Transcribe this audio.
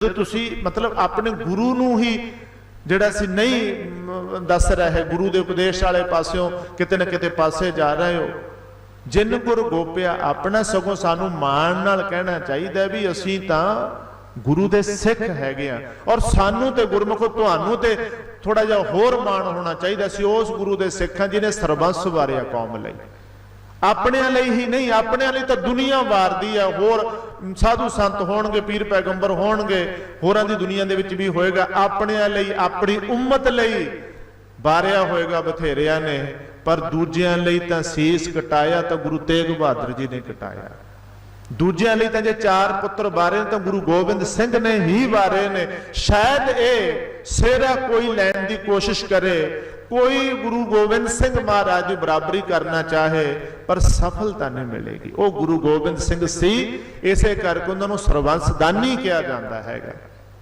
ਜੇ ਤੁਸੀਂ ਮਤਲਬ ਆਪਣੇ ਗੁਰੂ ਨੂੰ ਹੀ ਜਿਹੜਾ ਸੀ ਨਹੀਂ ਦੱਸ ਰਹੇ ਗੁਰੂ ਦੇ ਉਪਦੇਸ਼ ਵਾਲੇ ਪਾਸਿਓਂ ਕਿਤੇ ਨਾ ਕਿਤੇ ਪਾਸੇ ਜਾ ਰਹੇ ਹੋ। ਜਿਨ ਗੁਰ ਗੋਪਿਆ ਆਪਣਾ ਸਗੋਂ ਸਾਨੂੰ ਮਾਣ ਨਾਲ ਕਹਿਣਾ ਚਾਹੀਦਾ ਵੀ ਅਸੀਂ ਤਾਂ ਗੁਰੂ ਦੇ ਸਿੱਖ ਹੈਗੇ ਆ। ਔਰ ਸਾਨੂੰ ਤੇ ਗੁਰਮੁਖੋ ਤੁਹਾਨੂੰ ਤੇ ਥੋੜਾ ਜਿਹਾ ਹੋਰ ਮਾਣ ਹੋਣਾ ਚਾਹੀਦਾ ਸੀ, ਉਸ ਗੁਰੂ ਦੇ ਸਿੱਖਾਂ ਜਿਹਨੇ ਸਰਬੰਸ ਵਾਰਿਆ ਕੌਮ ਲਈ। ਆਪਣਿਆਂ ਲਈ ਹੀ ਨਹੀਂ, ਆਪਣਿਆਂ ਲਈ ਤਾਂ ਦੁਨੀਆ ਵਾਰਦੀ ਆ। ਹੋਰ ਸਾਧੂ ਸੰਤ ਹੋਣਗੇ, ਪੀਰ ਪੈਗੰਬਰ ਹੋਣਗੇ, ਹੋਰਾਂ ਦੀ ਦੁਨੀਆ ਦੇ ਵਿੱਚ ਵੀ ਹੋਏਗਾ। ਆਪਣਿਆਂ ਲਈ, ਆਪਣੀ ਉਮਤ ਲਈ ਵਾਰਿਆ ਹੋਏਗਾ, ਬਥੇਰਿਆਂ ਨੇ। ਪਰ ਦੂਜਿਆਂ ਲਈ ਤਾਂ ਸੀਸ ਕਟਾਇਆ ਤਾਂ ਗੁਰੂ ਤੇਗ ਬਹਾਦਰ ਜੀ ਨੇ ਕਟਾਇਆ। ਦੂਜਿਆਂ ਲਈ ਤਾਂ ਜੇ ਚਾਰ ਪੁੱਤਰ ਵਾਰੇ ਤਾਂ ਗੁਰੂ ਗੋਬਿੰਦ ਸਿੰਘ ਨੇ ਹੀ ਵਾਰੇ ਨੇ। ਸ਼ਾਇਦ ਇਹ ਸੇਰਾ ਕੋਈ ਲੈਣ ਦੀ ਕੋਸ਼ਿਸ਼ ਕਰੇ ਕੋਈ ਗੁਰੂ ਗੋਬਿੰਦ ਸਿੰਘ ਮਹਾਰਾਜ ਦੀ ਬਰਾਬਰੀ ਕਰਨਾ ਚਾਹੇ, ਪਰ ਸਫਲਤਾ ਨਹੀਂ ਮਿਲੇਗੀ। ਉਹ ਗੁਰੂ ਗੋਬਿੰਦ ਸਿੰਘ ਸੀ, ਇਸੇ ਕਰਕੇ ਉਹਨਾਂ ਨੂੰ ਸਰਵੰਸਦਾਨੀ ਕਿਹਾ ਜਾਂਦਾ ਹੈਗਾ।